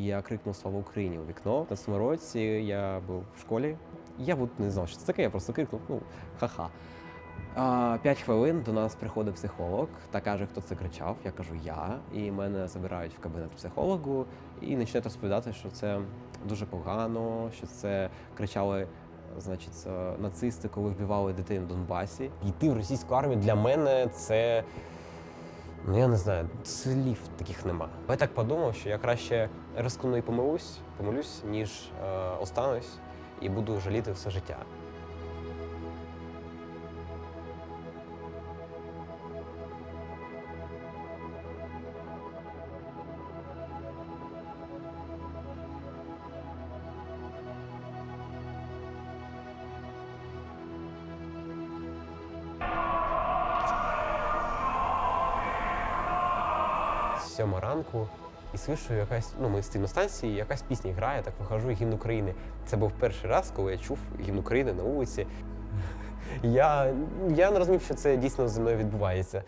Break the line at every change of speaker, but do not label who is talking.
і я крикнув Слава Україні у вікно. На цьому році я був в школі. Я от не знав, що це таке, я просто крикнув, ну, ха-ха. П'ять хвилин до нас приходить психолог та каже, хто це кричав. Я кажу я, і мене забирають в кабінет психологу і починають розповідати, що це дуже погано, що це кричали. Значить, е, нацисти, коли вбивали дітей на Донбасі. Йти в російську армію для мене це. Ну, я не знаю, слів таких нема. Я так подумав, що я краще рискну і помилусь, помилюсь, ніж е, останусь і буду жаліти все життя. Сьома ранку і слышу якась, ну ми на станції, якась пісня грає, так виходжу гімн України. Це був перший раз, коли я чув гімн України на вулиці. Я, я не розумів, що це дійсно зі мною відбувається.